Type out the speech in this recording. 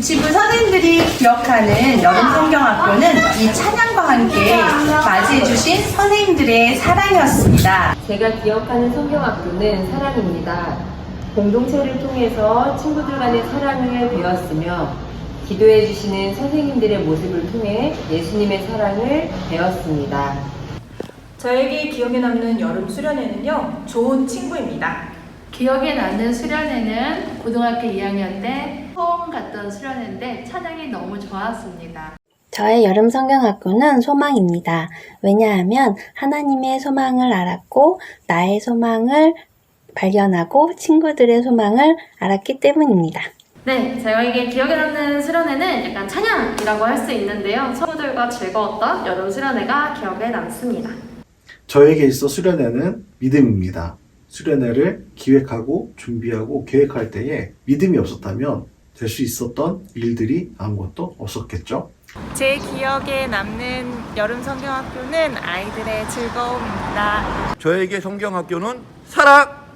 저희들이 기억하는 여름 성경학교는 이 찬양과 함께 맞이해주신 선생님들의 사랑이었습니다. 제가 기억하는 성경학교는 사랑입니다. 공동체를 통해서 친구들 간의 사랑을 배웠으며 기도해 주시는 선생님들의 모습을 통해 예수님의 사랑을 배웠습니다. 저에게 기억에 남는 여름 수련회는요, 좋은 친구입니다. 기억에 남는 수련회는 고등학교 2학년 때 처음 갔던 수련회인데 찬양이 너무 좋았습니다. 저의 여름 성경학교는 소망입니다. 왜냐하면 하나님의 소망을 알았고 나의 소망을 발견하고 친구들의 소망을 알았기 때문입니다. 네, 저에게 기억에 남는 수련회는 약간 찬양이라고 할 수 있는데요. 친구들과 즐거웠던 여름 수련회가 기억에 남습니다. 저에게 있어 수련회는 믿음입니다. 수련회를 기획하고 준비하고 계획할 때에 믿음이 없었다면 될 수 있었던 일들이 아무것도 없었겠죠. 제 기억에 남는 여름 성경학교는 아이들의 즐거움입니다. 저에게 성경학교는 사랑!